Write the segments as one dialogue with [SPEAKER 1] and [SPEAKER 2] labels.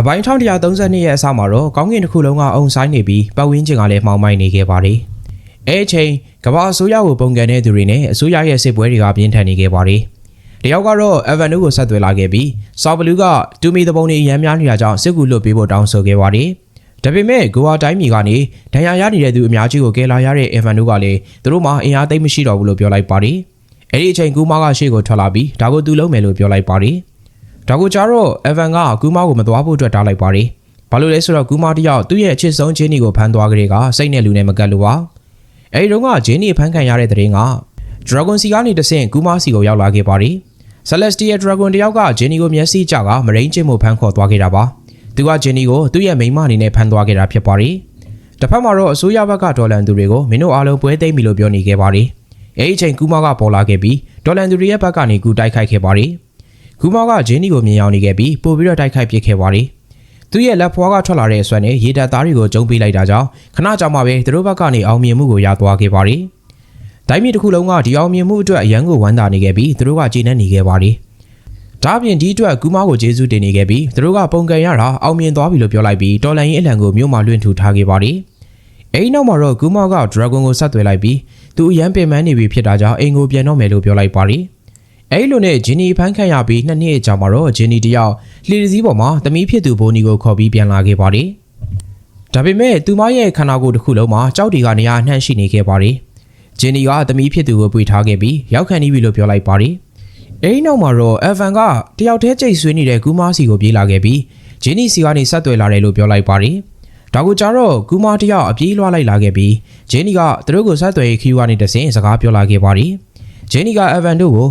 [SPEAKER 1] အပိုင်း1132ရဲ့အစမှာတော့ကောင်းကင်တစ်ခုလုံးကအုံဆိုင်နေပြီးပတ်ဝန်းကျင်ကလည်းမှောင်မိုက်နေခဲ့ပါတယ်။အဲအချိန်ကမ္ဘာအစိုးရကိုပုံကန်တဲ့သူတွေနဲ့အစိုးရရဲ့စစ်ပွဲတွေကပြင်းထန်နေခဲ့ပါတယ်။တယောက်ကတော့အဗန်နူကိုဆက်သွယ်လာခဲ့ပြီးဆော်ဘလူးကတူမီတပုံတွေရမ်းများနေတာကြောင့်စစ်ကူလွတ်ပေးဖို့တောင်းဆိုခဲ့ပါတယ်။ဒါပေမဲ့ဂိုဝါတိုင်းပြည်ကနေဒဏ်ရာရနေတဲ့သူအများကြီးကိုကယ်လာရတဲ့အဗန်နူကလည်းသူတို့မှအင်အားသိမ်းမရှိတော့ဘူးလို့ပြောလိုက်ပါတယ်။အဲဒီအချိန်ကူမာကရှေ့ကိုထွက်လာပြီးဒါကိုသူလုံးမယ်လို့ပြောလိုက်ပါတယ်။ ဒါကိုကြတော့အဗန်ကကူမာကိုမသွားဖို့အတွက်တားလိုက်ပါတယ်။ဘာလို့လဲဆိုတော့ကူမာတယောက်သူ့ရဲ့အချစ်ဆုံးဂျင်းနီကိုဖမ်းသွားကြတဲ့ကစိတ်နဲ့လူနဲ့မကတ်လို့ပါ။အဲဒီတော့ကဂျင်းနီဖမ်းခံရတဲ့တဲ့ရင်က Dragon စီကနေတဆင့်ကူမာစီကိုရောက်လာခဲ့ပါတယ်။ Celestial Dragon တယောက်ကဂျင်းနီကိုမျက်စိကြကမရိန်းချင်းမှုဖမ်းခေါ်သွားခဲ့တာပါ။သူကဂျင်းနီကိုသူ့ရဲ့မိန်းမအနေနဲ့ဖမ်းသွားခဲ့တာဖြစ်ပါတယ်။တစ်ဖက်မှာတော့အစိုးရဘက်ကဒေါ်လန်သူတွေကိုမင်းတို့အားလုံးပွဲသိမ်းပြီလို့ပြောနေခဲ့ပါတယ်။အဲဒီအချိန်ကူမာကပေါ်လာခဲ့ပြီးဒေါ်လန်သူတွေရဲ့ဘက်ကနေကူတိုက်ခိုက်ခဲ့ပါတယ်။ ဂူမောကဂျင်းနီကိုမြင်ရောက်နေခဲ့ပြီးပို့ပြီးတော့တိုက်ခိုက်ပစ်ခဲ့ပါတယ်။သူရဲ့လက်ဖွားကထွက်လာတဲ့အဆွမ်းနဲ့ရေတပ်သားတွေကိုကျုံပေးလိုက်တာကြောင့်ခဏကြာမှပဲသူတို့ဘက်ကနေအောင်မြင်မှုကိုရသွားခဲ့ပါတယ်။တိုင်းပြည်တစ်ခုလုံးကဒီအောင်မြင်မှုအတွက်အရန်ကိုဝမ်းသာနေခဲ့ပြီးသူတို့ကကျေနပ်နေခဲ့ပါတယ်။ဒါ့အပြင်ဒီအတွက်ကူမောကိုကျေးဇူးတင်နေခဲ့ပြီးသူတို့ကပုံကန်ရတာအောင်မြင်သွားပြီလို့ပြောလိုက်ပြီးတော်လန်ရင်အလံကိုမြို့မှာလွှင့်ထူထားခဲ့ပါတယ်။အဲဒီနောက်မှာတော့ကူမောကဒရာဂွန်ကိုဆက်သွယ်လိုက်ပြီးသူအရန်ပင်ပန်းနေပြီဖြစ်တာကြောင့်အိမ်ကိုပြန်တော့မယ်လို့ပြောလိုက်ပါတယ်။ အဲ့လိုနဲ့ဂျင်းနီဖမ်းခံရပြီးနှစ်နှစ်အကြာမှာတော့ဂျင်းနီတယောက်လှေတစ်စီးပေါ်မှာသမီးဖြစ်သူဘိုနီကိုခေါ်ပြီးပြန်လာခဲ့ပါတယ်။ဒါပေမဲ့သူမရဲ့ခန္ဓာကိုယ်တစ်ခုလုံးမှာကြောက်တွေကနေရာနှံ့ရှိနေခဲ့ပါတယ်။ဂျင်းနီကသမီးဖြစ်သူကိုပွေထားခဲ့ပြီးရောက်ခံနေပြီလို့ပြောလိုက်ပါတယ်။အဲ့ဒီနောက်မှာတော့အဗန်ကတယောက်တည်းကြိတ်ဆွေးနေတဲ့ကူမာစီကိုပြေးလာခဲ့ပြီးဂျင်းနီစီကနေဆက်သွယ်လာတယ်လို့ပြောလိုက်ပါတယ်။ဒါကိုကြတော့ကူမာတယောက်အပြေးလွှားလိုက်လာခဲ့ပြီးဂျင်းနီကသူတို့ကိုဆက်သွယ်ရေးခီးကနေတဆင်စကားပြောလာခဲ့ပါတယ်။ဂျင်းနီကအဗန်တို့ကို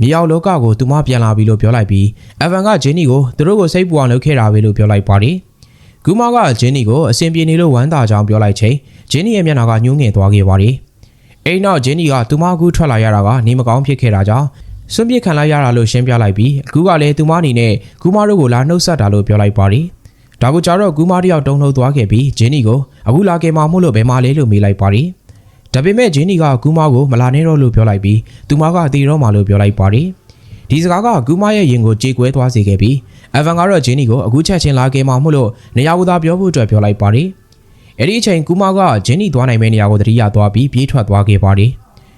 [SPEAKER 1] မြေအောင်လောကကိုသူမပြန်လာပြီလို့ပြောလိုက်ပြီးအဗန်ကဂျင်းနီကိုသူတို့ကိုစိတ်ပူအောင်လုပ်ခဲ့တာပဲလို့ပြောလိုက်ပါတယ်။ဂူမာကဂျင်းနီကိုအစဉ်ပြေနေလို့ဝမ်းသာကြောင်းပြောလိုက်ချိန်ဂျင်းနီရဲ့မျက်နှာကညှိုးငယ်သွားခဲ့ပါတယ်။အဲဒီနောက်ဂျင်းနီကသူမကူထွက်လာရတာကနေမကောင်းဖြစ်ခဲ့တာကြောင့်စွန့်ပစ်ခံလိုက်ရတာလို့ရှင်းပြလိုက်ပြီးအခုကလည်းသူမအနေနဲ့ဂူမာတို့ကိုလာနှုတ်ဆက်တာလို့ပြောလိုက်ပါတယ်။ဒါကိုကြတော့ဂူမာတယောက်တုံ့နှုတ်သွားခဲ့ပြီးဂျင်းနီကိုအခုလာခဲ့မှမို့လို့ဘယ်မှလဲလို့မေးလိုက်ပါတယ်။ ဒါပေမဲ့ဂျင်းနီကကူမာကိုမလာနဲ့တော့လို့ပြောလိုက်ပြီးသူမကတီတော့မှလို့ပြောလိုက်ပါတယ်။ဒီစကားကကူမာရဲ့ရင်ကိုကြေကွဲသွားစေခဲ့ပြီးအဗန်ကတော့ဂျင်းနီကိုအခုချက်ချင်းလာခဲ့မှမို့လို့နေရာဝသားပြောဖို့အတွက်ပြောလိုက်ပါတယ်။အဲ့ဒီအချိန်ကူမာကဂျင်းနီသွားနိုင်မယ့်နေရာကိုတတိယသွားပြီးပြေးထွက်သွားခဲ့ပါတယ်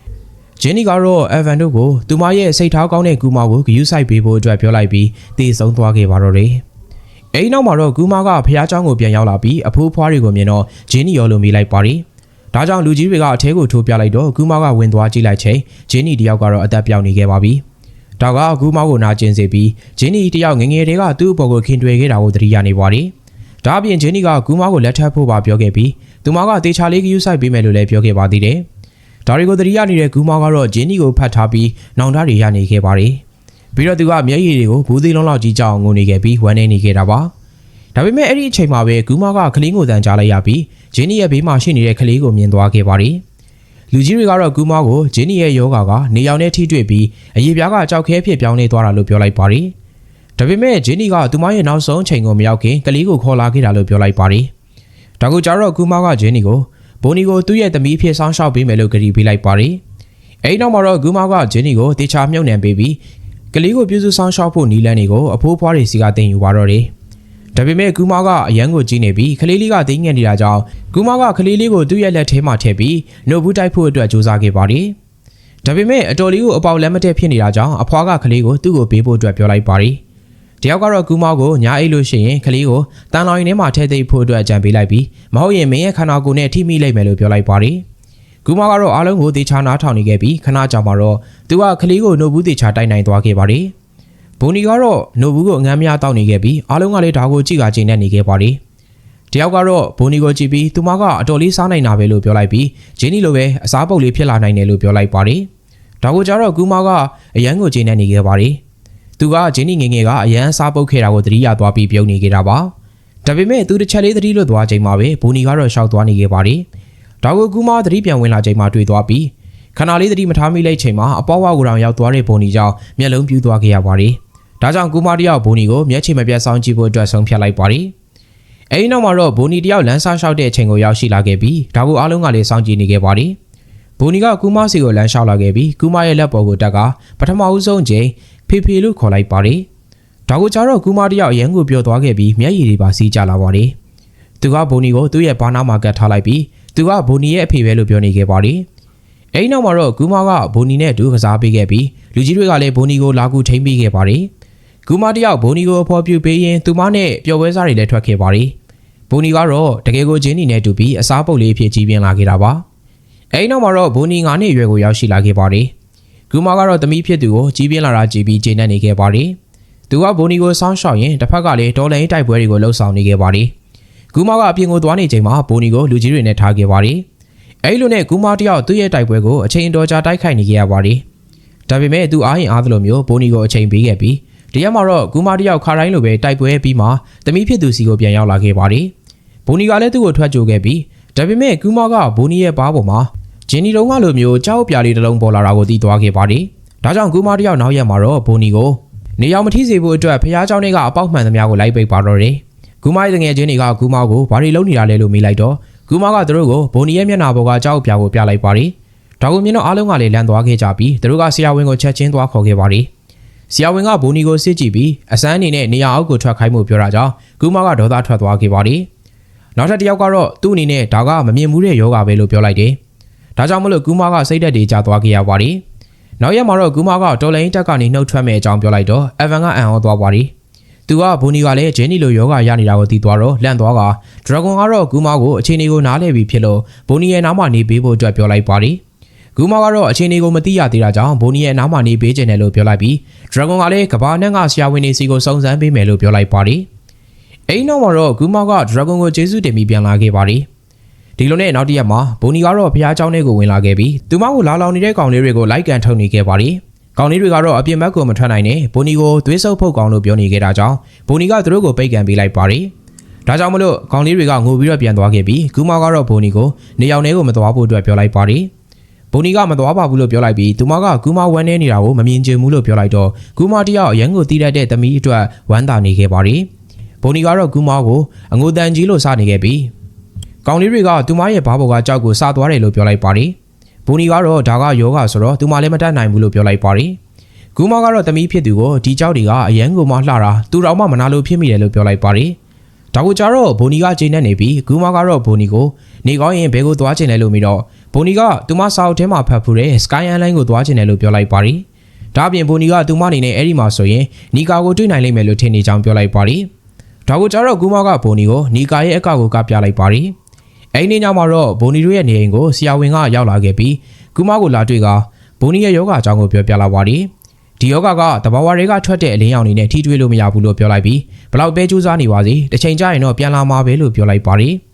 [SPEAKER 1] ။ဂျင်းနီကတော့အဗန်တို့ကိုသူမရဲ့စိတ်ထားကောင်းတဲ့ကူမာကိုဂယူးဆိုင်ပေးဖို့အတွက်ပြောလိုက်ပြီးတေဆုံးသွားခဲ့ပါတော့တယ်။အဲဒီနောက်မှာတော့ကူမာကဖះเจ้าကိုပြန်ရောက်လာပြီးအဖိုးဖွားတွေကိုမြင်တော့ဂျင်းနီရောလို့မိလိုက်ပါတယ်။ ဒါကြောင့်လူကြီးတွေကအထဲကိုထိုးပြလိုက်တော့ကူမောက်ကဝင်သွားကြည့်လိုက်ချိန်ဂျင်းနီတယောက်ကတော့အသက်ပြောင်းနေခဲ့ပါပြီ။ဒါကကူမောက်ကိုနာကျင်စေပြီးဂျင်းနီတယောက်ငယ်ငယ်တွေကသူ့အပေါ်ကိုခင်တွယ်ခဲ့တာကိုသတိရနေပါတယ်။ဒါအပြင်ဂျင်းနီကကူမောက်ကိုလက်ထပ်ဖို့ပါပြောခဲ့ပြီးသူမကတေချာလေးကယူဆိုင်ပေးမယ်လို့လည်းပြောခဲ့ပါသေးတယ်။ဒါတွေကိုသတိရနေတဲ့ကူမောက်ကတော့ဂျင်းနီကိုဖတ်ထားပြီးနောင်တတွေရနေခဲ့ပါတယ်။ပြီးတော့သူကမျက်ရည်တွေကိုဘူးသေးလုံးလောက်ကြီးကြောင်ငုံနေခဲ့ပြီးဝမ်းနေနေခဲ့တာပါ။ဒါပေမဲ့အဲ့ဒီအချိန်မှာပဲဂူမာကကလေးကိုတန်ကြားလိုက်ရပြီး ဂျင်းနီရဲ့ဘေးမှာရှိနေတဲ့ကလေးကိုမြင်သွားခဲ့ပါတယ်။လူကြီးတွေကတော့ဂူမာကိုဂျင်းနီရဲ့ယောဂါကနေရောင်နဲ့ထိတွေ့ပြီးအရေးပြားကကြောက်ခဲဖြစ်ပြောင်းလဲသွားတာလို့ပြောလိုက်ပါတယ်။ဒါပေမဲ့ဂျင်းနီကသူမရဲ့နောက်ဆုံးချိန်ကိုမရောက်ခင်ကလေးကိုခေါ်လာခဲ့တာလို့ပြောလိုက်ပါတယ်။ဒါကိုကြတော့ဂူမာကဂျင်းနီကိုဘိုနီကိုသူ့ရဲ့သမီးဖြစ်ဆောင်းရှောက်ပေးမယ်လို့ကြေပေးလိုက်ပါတယ်။အဲဒီနောက်မှာတော့ဂူမာကဂျင်းနီကိုတေချာမြုပ်နှံပေးပြီးကလေးကိုပြုစုဆောင်းရှောက်ဖို့နီလန်းတွေကိုအဖိုးဖွားတွေစီကတင်ယူပါတော့တယ်။ ဒါပေမဲ့ကူမာကအရန်ကိုကြီးနေပြီးခလေးလေးကသိငယ်နေတာကြောင့်ကူမာကခလေးလေးကိုသူ့ရဲ့လက်ထဲမှာထည့်ပြီးနှုတ်ဘူးတိုက်ဖို့အတွက်ကြိုးစားခဲ့ပါတယ်။ဒါပေမဲ့အတော်လေးကိုအပေါက်လက်မထက်ဖြစ်နေတာကြောင့်အဖွားကခလေးကိုသူ့ကိုပေးဖို့အတွက်ပြောလိုက်ပါတယ်။တယောက်ကတော့ကူမာကိုညာအိတ်လို့ရှိရင်ခလေးကိုတန်လောင်ရင်ထဲမှာထည့်သိပ်ဖို့အတွက်အကြံပေးလိုက်ပြီးမဟုတ်ရင်မင်းရဲ့ခန္ဓာကိုယ်နဲ့ထိမိလိုက်မယ်လို့ပြောလိုက်ပါတယ်။ကူမာကတော့အားလုံးကိုတေချာနားထောင်နေခဲ့ပြီးခဏကြာမှတော့သူကခလေးကိုနှုတ်ဘူးတေချာတိုက်နိုင်သွားခဲ့ပါတယ်။ ဘိုနီကတော့နိုဘူးကိုအငမ်းများတောက်နေခဲ့ပြီးအားလုံးကလည်းဒါကိုကြည့်ကချိန်နဲ့နေခဲ့ပါတယ်။တယောက်ကတော့ဘိုနီကိုကြည့်ပြီးသူမကအတော်လေးစားနိုင်တာပဲလို့ပြောလိုက်ပြီးဂျင်းနီလိုပဲအစားပုတ်လေးဖြစ်လာနိုင်တယ်လို့ပြောလိုက်ပါတယ်။ဒါကိုကြတော့ကူမာကအရန်ကိုချိန်နဲ့နေခဲ့ပါတယ်။သူကဂျင်းနီငယ်ငယ်ကအရန်စားပုတ်ခဲ့တာကိုသတိရသွားပြီးပြုံးနေခဲ့တာပါ။ဒါပေမဲ့သူတစ်ချက်လေးသတိလွတ်သွားချိန်မှာပဲဘိုနီကတော့ရှောက်သွားနေခဲ့ပါတယ်။ဒါကိုကူမာသတိပြန်ဝင်လာချိန်မှာတွေ့သွားပြီးခဏလေးသတိမထားမိလိုက်ချိန်မှာအပေါ်ဝါကိုတောင်ရောက်သွားတဲ့ဘိုနီကြောင့်မျက်လုံးပြူးသွားခဲ့ရပါတယ်။ ဒါကြောင့်ကူမာတယောက်ဘိုနီကိုမျက်ခြေမပြတ်ဆောင်ကြည့်ဖို့အတွက်ဆုံးဖြတ်လိုက်ပါတယ်။အဲဒီနောက်မှာတော့ဘိုနီတယောက်လမ်းစားလျှောက်တဲ့အချိန်ကိုရောက်ရှိလာခဲ့ပြီးဒါကိုအားလုံးကလည်းစောင့်ကြည့်နေခဲ့ပါတယ်။ဘိုနီကကူမာစီကိုလမ်းလျှောက်လာခဲ့ပြီးကူမာရဲ့လက်ပေါ်ကိုတက်ကပထမဦးဆုံးချိန်ဖေဖေလို့ခေါ်လိုက်ပါတယ်။ဒါကိုကြတော့ကူမတယောက်အရန်ကိုပြောသွားခဲ့ပြီးမျက်ရည်တွေပါစီးကြလာပါတယ်သူကဘိုနီကိုသူ့ရဲ့ဘားနားမှာကတ်ထားလိုက်ပြီးသူကဘိုနီရဲ့အဖေပဲလို့ပြောနေခဲ့ပါတယ်အဲ့နောက်မှာတော့ကူမကဘိုနီနဲ့အတူကစားပေးခဲ့ပြီးလူကြီးတွေကလည်းဘိုနီကိုလာကူထိမ့်ပေးခဲ့ပါတယ် ကူမတယောက်ဘိုနီကိုအဖော်ပြပေးရင်သူမနဲ့ပျော်ပွဲစားတွေလည်းထွက်ခဲ့ပါတယ်ဘိုနီကတော့တကယ်ကိုဂျင်းနီနဲ့တူပြီးအစားပုတ်လေးအဖြစ်ကြီးပြင်းလာခဲ့တာပါအဲ့နောက်မှာတော့ဘိုနီ9နှစ်အရွယ်ကိုရောက်ရှိလာခဲ့ပါတယ်ကူမကတော့တမီးဖြစ်သူကိုကြီးပြင်းလာတာကြည့်ပြီးဂျင်းနဲ့နေခဲ့ပါတယ်သူကဘိုနီကိုစောင်းရှောက်ရင်တစ်ဖက်ကလည်းဒေါ်လာရင်းတိုက်ပွဲတွေကိုလှုပ်ဆောင်နေခဲ့ပါတယ်။ဂူမာကအပြင်ကိုသွားနေချိန်မှာဘိုနီကိုလူကြီးတွေနဲ့ထားခဲ့ပါတယ်။အဲဒီလိုနဲ့ဂူမာတယောက်သူ့ရဲ့တိုက်ပွဲကိုအချိန်အတော်ကြာတိုက်ခိုက်နေခဲ့ရပါတယ်။ဒါပေမဲ့သူအားရင်အားသလိုမျိုးဘိုနီကိုအချိန်ပေးခဲ့ပြီး တရက်မှာတော့ဂူမာတယောက်ခါတိုင်းလိုပဲတိုက်ပွဲပြီးမှတမီးဖြစ်သူစီကိုပြန်ရောက်လာခဲ့ပါတယ်။ဘိုနီကလည်းသူ့ကိုထွက်ကြိုခဲ့ပြီးဒါပေမဲ့ဂူမာကဘိုနီရဲ့ဘားပေါ်မှာဂျင်းနီတုံးကလိုမျိုးကြောက်ပြားလေးတစ်လုံးပေါ်လာတာကိုသိသွားခဲ့ပါတယ်။ဒါကြောင့်ဂူမာတယောက်နောက်ရက်မှာတော့ဘိုနီကို နေရောင်မထိစေဖို့အတွက်ဖះเจ้าတွေကအပေါက်မှန်သမျှကိုလိုက်ပိတ်ပါတော့တယ်။ဂူမိုင်းတငယ်ချင်းတွေကဂူမောက်ကိုဘာတွေလုပ်နေတာလဲလို့မေးလိုက်တော့ဂူမောက်ကသူတို့ကိုဘိုနီရဲ့မျက်နှာပေါ်ကကြောက်ပြာကိုပြလိုက်ပါတယ်။ဒါကိုမြင်တော့အားလုံးကလည်းလန့်သွားခဲ့ကြပြီးသူတို့ကဆရာဝန်ကိုချက်ချင်းသွားခေါ်ခဲ့ပါတယ်။ ဆရာဝန်ကဘိုနီကိုစစ်ကြည့်ပြီးအစမ်းအနေနဲ့နေရာအောက်ကိုထွက်ခိုင်းမှုပြောတာကြောင့်ဂူမောက်ကဒေါသထွက်သွားခဲ့ပါတယ်။နောက်ထပ်တစ်ယောက်ကတော့သူ့အနေနဲ့ဒါကမမြင်မှုတဲ့ယောဂပဲလို့ပြောလိုက်တယ်။ဒါကြောင့်မလို့ဂူမောက်ကစိတ်သက်တွေကျသွားခဲ့ရပါတယ်။နောက်ရက်မှာတော့ဂူမာကတော်လိုင်းတက်ကနေနှုတ်ထွက်မဲ့အကြောင်းပြောလိုက်တော့အဗန်ကအံ့ဩသွားပါရီသူကဘိုနီကလည်းဂျင်းနီလိုယောဂရနေတာကိုသိသွားတော့လန့်သွားကဒရဂွန်ကတော့ဂူမာကိုအခြေအနေကိုနားလည်ပြီးဖြစ်လို့ဘိုနီရဲ့နားမှာနေပေးဖို့အတွက်ပြောလိုက်ပါရီ ဂူမာကတော့အခြေအနေကိုမသိရသေးတာကြောင့်ဘိုနီရဲ့နားမှာနေပေးခြင်းတယ်လို့ပြောလိုက်ပြီးဒရဂွန်ကလည်းကဘာနဲ့ကဆရာဝန်နေစီကိုစုံစမ်းပေးမယ်လို့ပြောလိုက်ပါရီအိမ်နောက်မှာတော့ဂူမာကဒရဂွန်ကိုကျေးဇူးတင်ပြီးပြန်လာခဲ့ပါရီ ဒီလိုနဲ့နောက်တစ်ရက်မှာဘိုနီကတော့ဖះเจ้าနဲ့ကိုဝင်လာခဲ့ပြီးသူမကိုလာလောင်နေတဲ့ကောင်လေးတွေကိုလိုက်ကန်ထုတ်နေခဲ့ပါတယ်။ကောင်လေးတွေကတော့အပြင်ဘက်ကိုမထွက်နိုင်နဲ့ဘိုနီကိုသွေးဆုပ်ဖုတ်ကောင်လို့ပြောနေခဲ့တာကြောင့်ဘိုနီကသူတို့ကိုပိတ်ကန်ပေးလိုက်ပါတယ်။ဒါကြောင့်မလို့ကောင်လေးတွေကငိုပြီးတော့ပြန်သွားခဲ့ပြီးဂူမာကတော့ဘိုနီကိုနေရောင်ထဲကိုမသွားဖို့အတွက်ပြောလိုက်ပါတယ်။ ဘိုနီကမသွားပါဘူးလို့ပြောလိုက်ပြီးသူမကဂူမာဝမ်းနေနေတာကိုမမြင်ချင်ဘူးလို့ပြောလိုက်တော့ဂူမာတယောက်အရန်ကိုတီးတတ်တဲ့သမီးအတွက်ဝမ်းသာနေခဲ့ပါတယ်။ဘိုနီကတော့ဂူမာကိုအငိုတန်ကြီးလို့စနေခဲ့ပြီးကောင်လေးတွေကသူမရဲ့ဘားဘော်ကကြောက်ကိုစားသွားတယ်လို့ပြောလိုက်ပါတယ်။ဘူနီကတော့ဒါကယောဂဆိုတော့သူမလည်းမတတ်နိုင်ဘူးလို့ပြောလိုက်ပါတယ်။ဂူမာကတော့တမီးဖြစ်သူကိုဒီကြောက်တွေကအရန်ကိုမှလှတာသူတော်မှမနာလို့ဖြစ်မိတယ်လို့ပြောလိုက်ပါတယ်။ဒါကိုကြတော့ဘူနီကချိန်နဲ့နေပြီးဂူမာကတော့ဘူနီကိုနေကောင်းရင်ဘဲကိုသွားချင်တယ်လို့ပြီးတော့ ဘူနီကသူမစာအုပ်ထဲမှာဖတ်ဖူးတဲ့ Sky Airline ကိုသွားချင်တယ်လို့ပြောလိုက်ပါတယ်။ဒါအပြင်ဘူနီကသူမအနေနဲ့အဲ့ဒီမှာဆိုရင်နီကာကိုတွေ့နိုင်လိမ့်မယ်လို့ထင်နေကြောင်းပြောလိုက်ပါတယ်။ဒါကိုကြတော့ဂူမာကဘူနီကိုနီကာရဲ့အကောက်ကိုကပြလိုက်ပါတယ်။အဲ့ဒီညမှာတော့ဘိုနီတို့ရဲ့နေအိမ်ကိုဆရာဝန်ကရောက်လာခဲ့ပြီးကူမကိုလာတွေ့ကဘိုနီရဲ့ယောဂအကြောင်းကိုပြောပြလာပါတယ်။ဒီယောဂကတဘာဝတွေကထွက်တဲ့အလင်းရောင်တွေနဲ့ထိတွေ့လို့မရဘူးလို့ပြောလိုက်ပြီးဘလောက်ပဲကြိုးစားနေပါစေတစ်ချိန်ကျရင်တော့ပြန်လာမှာပဲလို့ပြောလိုက်ပါတယ်။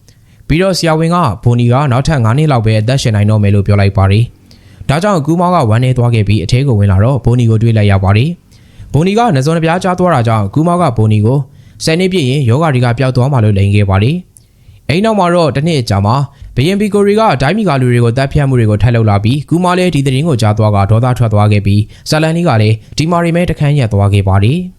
[SPEAKER 1] ပြီးတော့ဆရာဝန်ကဘိုနီကနောက်ထပ်9နှစ်လောက်ပဲအသက်ရှင်နိုင်တော့မယ်လို့ပြောလိုက်ပါတယ်။ဒါကြောင့်ကူမောင်ကဝမ်းနေသွားခဲ့ပြီးအထဲကိုဝင်လာတော့ဘိုနီကိုတွေ့လိုက်ရပါတယ်။ဘိုနီကနှစုံတစ်ပြားကြားသွားတာကြောင့်ကူမောင်ကဘိုနီကိုဆယ်နှစ်ပြည့်ရင်ယောဂတွေကပျောက်သွားမှလို့လိန်ခဲ့ပါတယ်။အိမ်နောက်မှာတော့တစ်နှစ်အကြာမှာဘယင်ပီကိုရီကဒိုင်းမီကလူတွေကိုတပ်ဖြတ်မှုတွေကိုထပ်လုပ်လာပြီးကူမာလည်းဒီသတင်းကိုကြားသွားကဒေါသထွက်သွားခဲ့ပြီးဇာလန်နီကလည်းဒီမာရီမဲတခန်းရက်သွားခဲ့ပါတယ်။